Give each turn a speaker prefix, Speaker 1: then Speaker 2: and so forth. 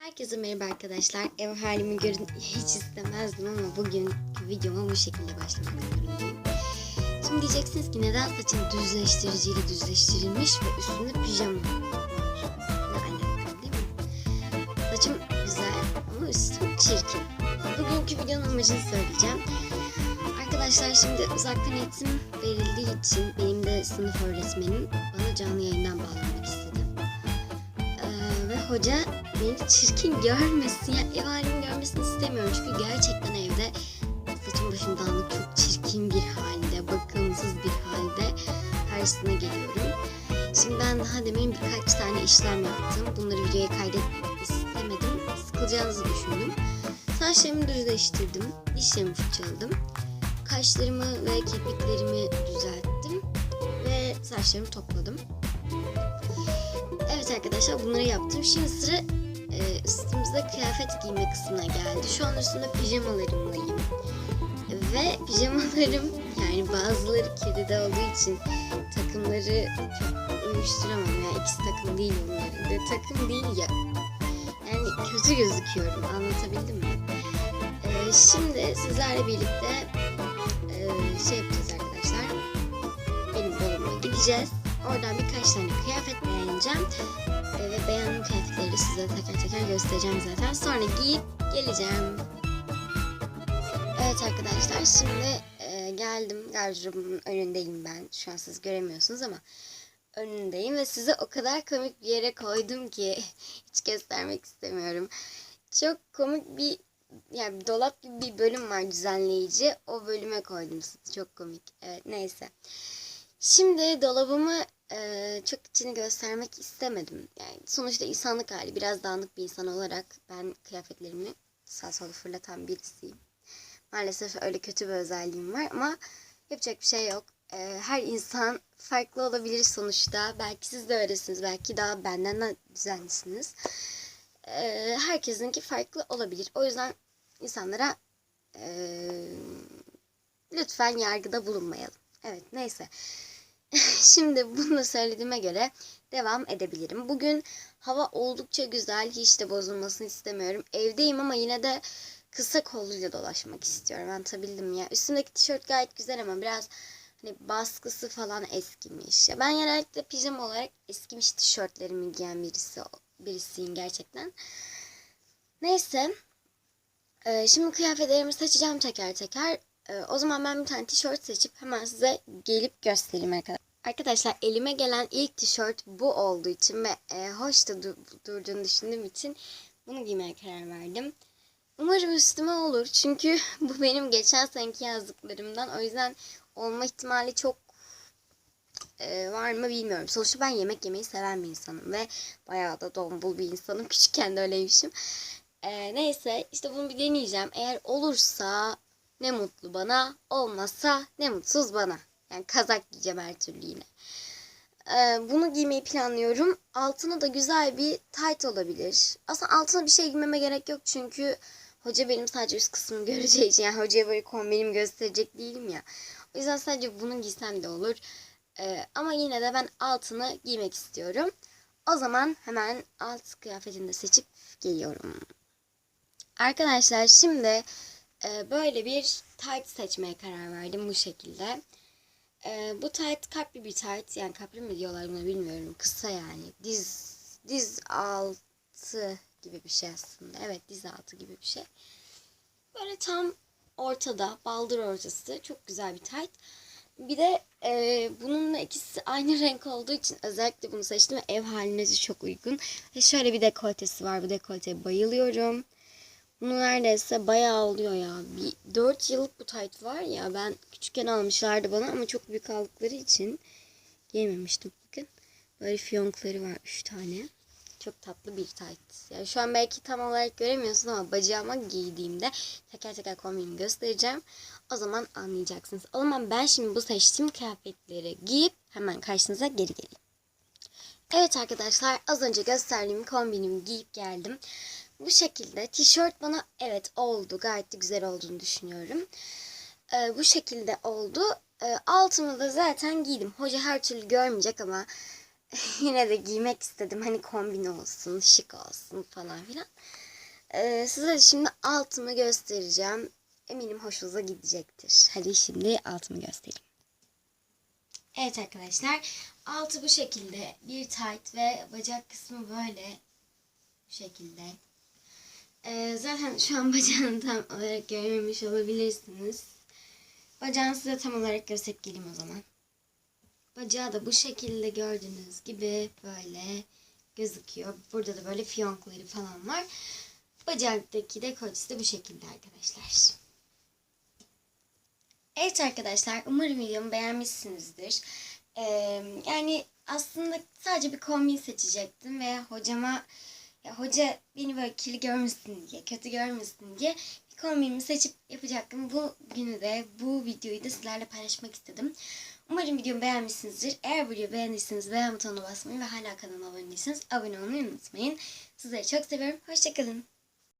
Speaker 1: Herkese merhaba arkadaşlar. Ev halimi görün hiç istemezdim ama bugün videoma bu şekilde başlamak zorundayım. Şimdi diyeceksiniz ki neden saçın düzleştiriciyle düzleştirilmiş ve üstünde pijama var? Ne alaka değil mi? Saçım güzel ama üstüm çirkin. Bugünkü videonun amacını söyleyeceğim. Arkadaşlar şimdi uzaktan eğitim verildiği için benim de sınıf öğretmenim bana canlı yayından bağlanmak istedi. Hoca beni çirkin görmesin ya ev halimi görmesini istemiyorum çünkü gerçekten evde saçım başım dağınık çok çirkin bir halde bakımsız bir halde karşısına geliyorum. Şimdi ben daha demin birkaç tane işlem yaptım. Bunları videoya kaydetmek istemedim. Sıkılacağınızı düşündüm. Saçlarımı düzleştirdim. Dişlerimi fırçaladım. Kaşlarımı ve kirpiklerimi düzelttim. Ve saçlarımı topladım. Arkadaşlar bunları yaptım. Şimdi sıra e, üstümüzde kıyafet giyme kısmına geldi. Şu an üstümde pijamalarımlayım. Ve pijamalarım yani bazıları kirli olduğu için takımları çok uyuşturamam. Yani ikisi takım değil onların. Ve takım değil ya. Yani kötü gözüküyorum. Anlatabildim mi? E, şimdi sizlerle birlikte e, şey yapacağız arkadaşlar. Benim dolabıma gideceğiz. Oradan birkaç tane kıyafet beğeneceğim. Ee, ve beğendiğim kıyafetleri size teker teker göstereceğim zaten. Sonra giyip geleceğim. Evet arkadaşlar şimdi e, geldim. Gardırobumun önündeyim ben. Şu an siz göremiyorsunuz ama önündeyim ve size o kadar komik bir yere koydum ki hiç göstermek istemiyorum. Çok komik bir yani dolap gibi bir bölüm var düzenleyici. O bölüme koydum sizi. Çok komik. Evet neyse. Şimdi dolabımı e, çok içini göstermek istemedim. Yani sonuçta insanlık hali biraz dağınık bir insan olarak ben kıyafetlerimi sağ sola fırlatan birisiyim. Maalesef öyle kötü bir özelliğim var ama yapacak bir şey yok. E, her insan farklı olabilir sonuçta. Belki siz de öylesiniz. Belki daha benden de düzenlisiniz. E, herkesinki farklı olabilir. O yüzden insanlara e, lütfen yargıda bulunmayalım. Evet neyse. Şimdi bunu söylediğime göre devam edebilirim. Bugün hava oldukça güzel. Hiç de bozulmasını istemiyorum. Evdeyim ama yine de kısa kolluyla dolaşmak istiyorum. Anlatabildim ya. Üstümdeki tişört gayet güzel ama biraz hani baskısı falan eskimiş. Ya ben genellikle pijama olarak eskimiş tişörtlerimi giyen birisi birisiyim gerçekten. Neyse. Ee, şimdi kıyafetlerimi seçeceğim teker teker. Ee, o zaman ben bir tane tişört seçip hemen size gelip göstereyim arkadaşlar. Arkadaşlar elime gelen ilk tişört bu olduğu için ve e, hoş da du- durduğunu düşündüğüm için bunu giymeye karar verdim. Umarım üstüme olur çünkü bu benim geçen seneki yazdıklarımdan o yüzden olma ihtimali çok e, var mı bilmiyorum. Sonuçta ben yemek yemeyi seven bir insanım ve bayağı da dombul bir insanım. Küçükken de öyleymişim. E, neyse işte bunu bir deneyeceğim. Eğer olursa ne mutlu bana, olmazsa ne mutsuz bana. Yani kazak giyeceğim her türlü yine. Ee, bunu giymeyi planlıyorum. Altına da güzel bir tight olabilir. Aslında altına bir şey giymeme gerek yok çünkü hoca benim sadece üst kısmımı göreceği yani hocaya böyle kombinimi gösterecek değilim ya. O yüzden sadece bunu giysem de olur. Ee, ama yine de ben altını giymek istiyorum. O zaman hemen alt kıyafetini de seçip geliyorum. Arkadaşlar şimdi e, böyle bir tight seçmeye karar verdim bu şekilde. E, bu tight kapri bir tight yani kapri mi diyorlar buna bilmiyorum kısa yani diz diz altı gibi bir şey aslında evet diz altı gibi bir şey. Böyle tam ortada baldır ortası çok güzel bir tight. Bir de e, bununla ikisi aynı renk olduğu için özellikle bunu seçtim ev haline de çok uygun. Ve şöyle bir dekoltesi var bu dekolteye bayılıyorum. Bunu neredeyse bayağı oluyor ya. Bir 4 yıllık bu tayt var ya. Ben küçükken almışlardı bana ama çok büyük aldıkları için giymemiştim. Bakın böyle fiyonkları var 3 tane. Çok tatlı bir tayt. Yani şu an belki tam olarak göremiyorsun ama bacağıma giydiğimde teker teker kombinimi göstereceğim. O zaman anlayacaksınız. O zaman ben şimdi bu seçtiğim kıyafetleri giyip hemen karşınıza geri geleyim. Evet arkadaşlar az önce gösterdiğim kombinimi giyip geldim. Bu şekilde tişört bana evet oldu. Gayet de güzel olduğunu düşünüyorum. Ee, bu şekilde oldu. Ee, altımı da zaten giydim. Hoca her türlü görmeyecek ama yine de giymek istedim. Hani kombin olsun, şık olsun falan filan. Ee, size şimdi altımı göstereceğim. Eminim hoşunuza gidecektir. Hadi şimdi altımı göstereyim. Evet arkadaşlar. Altı bu şekilde. Bir tight ve bacak kısmı böyle. Bu şekilde. Ee, zaten şu an bacağını tam olarak görmemiş olabilirsiniz. Bacağını size tam olarak gösterip geleyim o zaman. Bacağı da bu şekilde gördüğünüz gibi böyle gözüküyor. Burada da böyle fiyonkları falan var. Bacaktaki dekoltesi de bu şekilde arkadaşlar. Evet arkadaşlar umarım videomu beğenmişsinizdir. Ee, yani aslında sadece bir kombin seçecektim ve hocama ya hoca beni böyle kirli görmesin diye, kötü görmesin diye bir kombinimi seçip yapacaktım. Bu günü de, bu videoyu da sizlerle paylaşmak istedim. Umarım videomu beğenmişsinizdir. Eğer videoyu beğendiyseniz beğen butonuna basmayı ve hala kanalıma abone değilseniz abone olmayı unutmayın. Sizleri çok seviyorum. Hoşçakalın.